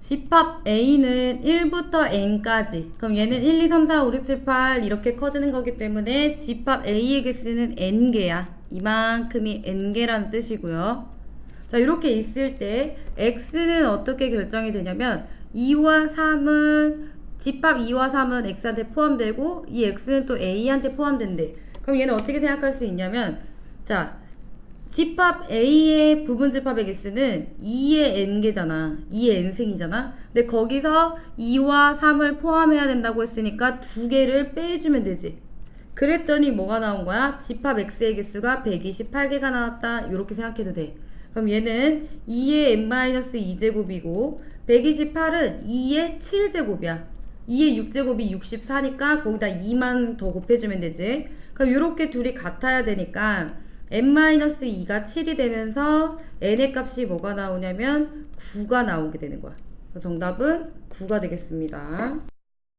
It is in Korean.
집합 A는 1부터 N까지. 그럼 얘는 1, 2, 3, 4, 5, 6, 7, 8 이렇게 커지는 거기 때문에 집합 A의 개수는 N개야. 이만큼이 N개라는 뜻이고요. 자, 이렇게 있을 때 X는 어떻게 결정이 되냐면 2와 3은 집합 2와 3은 X한테 포함되고 이 X는 또 A한테 포함된대. 그럼 얘는 어떻게 생각할 수 있냐면 자, 집합 A의 부분 집합의 개수는 2의 n개잖아. 2의 n승이잖아. 근데 거기서 2와 3을 포함해야 된다고 했으니까 두 개를 빼주면 되지. 그랬더니 뭐가 나온 거야? 집합 X의 개수가 128개가 나왔다. 이렇게 생각해도 돼. 그럼 얘는 2의 n-2제곱이고 128은 2의 7제곱이야. 2의 6제곱이 64니까 거기다 2만 더 곱해주면 되지. 그럼 이렇게 둘이 같아야 되니까 n-2가 7이 되면서 n의 값이 뭐가 나오냐면 9가 나오게 되는 거야. 정답은 9가 되겠습니다.